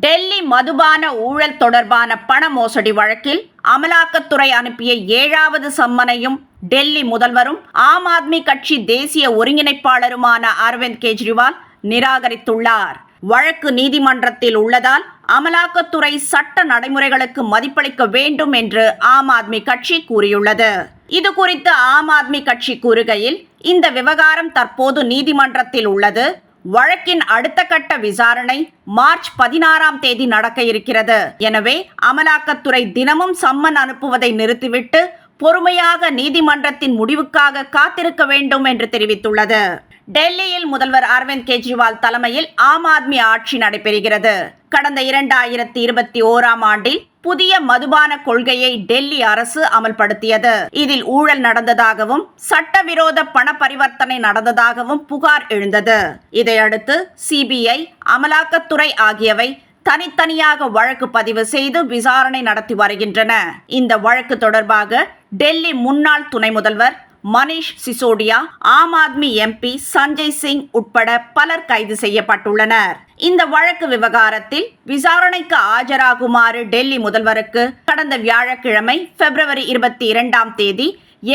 டெல்லி மதுபான ஊழல் தொடர்பான பண மோசடி வழக்கில் அமலாக்கத்துறை அனுப்பிய ஏழாவது சம்மனையும் டெல்லி முதல்வரும் ஆம் ஆத்மி கட்சி தேசிய ஒருங்கிணைப்பாளருமான அரவிந்த் கெஜ்ரிவால் நிராகரித்துள்ளார். வழக்கு நீதிமன்றத்தில் உள்ளதால் அமலாக்கத்துறை சட்ட நடைமுறைகளுக்கு மதிப்பளிக்க வேண்டும் என்று ஆம் ஆத்மி கட்சி கூறியுள்ளது. இது குறித்து ஆம் ஆத்மி கட்சி கூறுகையில் இந்த விவகாரம் தற்போது நீதிமன்றத்தில் உள்ளது. வழக்கின் அடுத்த கட்ட விசாரணை மார்ச் பதினாறாம் தேதி நடக்க இருக்கிறது. எனவே அமலாக்கத்துறை தினமும் சம்மன் அனுப்புவதை நிறுத்திவிட்டு பொறுமையாக நீதிமன்றத்தின் முடிவுக்காக காத்திருக்க வேண்டும் என்று தெரிவித்துள்ளது. டெல்லியில் முதல்வர் அரவிந்த் கெஜ்ரிவால் தலைமையில் ஆம் ஆத்மி ஆட்சி நடைபெறுகிறது. கடந்த இரண்டாயிரத்தி இருபத்தி ஓராம் ஆண்டில் புதிய மதுபான கொள்கையை டெல்லி அரசு அமல்படுத்தியது. இதில் ஊழல் நடந்ததாகவும் சட்டவிரோத பண பரிவர்த்தனை நடந்ததாகவும் புகார் எழுந்தது. இதையடுத்து சிபிஐ அமலாக்கத்துறை ஆகியவை தனித்தனியாக வழக்கு பதிவு செய்து விசாரணை நடத்தி வருகின்றன. இந்த வழக்கு தொடர்பாக டெல்லி முன்னாள் துணை முதல்வர் மனிஷ் சிசோடியா ஆம் ஆத்மி எம்பி சஞ்சய் சிங் உட்பட பலர் கைது செய்யப்பட்டுள்ளனர். இந்த வழக்கு விவகாரத்தில் விசாரணைக்கு ஆஜராகுமாறு டெல்லி முதல்வருக்கு கடந்த வியாழக்கிழமை பிப்ரவரி இருபத்தி இரண்டாம் தேதி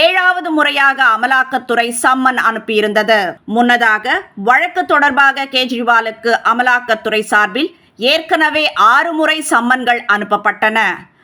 ஏழாவது முறையாக அமலாக்கத்துறை சம்மன் அனுப்பியிருந்தது. முன்னதாக வழக்கு தொடர்பாக கேஜ்ரிவாலுக்கு அமலாக்கத்துறை சார்பில் ஏற்கனவே ஆறு முறை சம்மன்கள் அனுப்பப்பட்டன.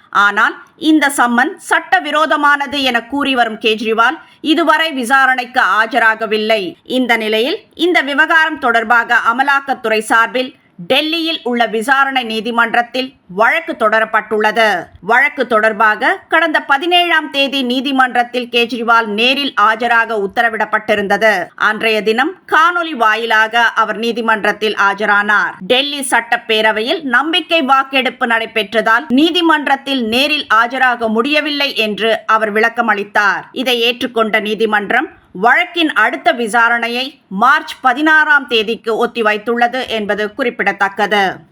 ஆனால் இந்த சம்மன் சட்டவிரோதமானது என கூறி வரும் கெஜ்ரிவால் இதுவரை விசாரணைக்கு ஆஜராகவில்லை. இந்த நிலையில் இந்த விவகாரம் தொடர்பாக அமலாக்கத்துறை சார்பில் டெல்லியில் உள்ள விசாரணை நீதிமன்றத்தில் வழக்கு தொடரப்பட்டுள்ளது. வழக்கு தொடர்பாக கடந்த பதினேழாம் தேதி நீதிமன்றத்தில் கெஜ்ரிவால் நேரில் ஆஜராக உத்தரவிடப்பட்டிருந்தது. அன்றைய தினம் காணொலி வாயிலாக அவர் நீதிமன்றத்தில் ஆஜரானார். டெல்லி சட்டப்பேரவையில் நம்பிக்கை வாக்கெடுப்பு நடைபெற்றதால் நீதிமன்றத்தில் நேரில் ஆஜராக முடியவில்லை என்று அவர் விளக்கமளித்தார். இதை ஏற்றுக்கொண்ட நீதிமன்றம் வழக்கின் அடுத்த விசாரணையை மார்ச் பதினாறாம் தேதிக்கு ஒத்திவைத்துள்ளது என்பது குறிப்பிடத்தக்கது.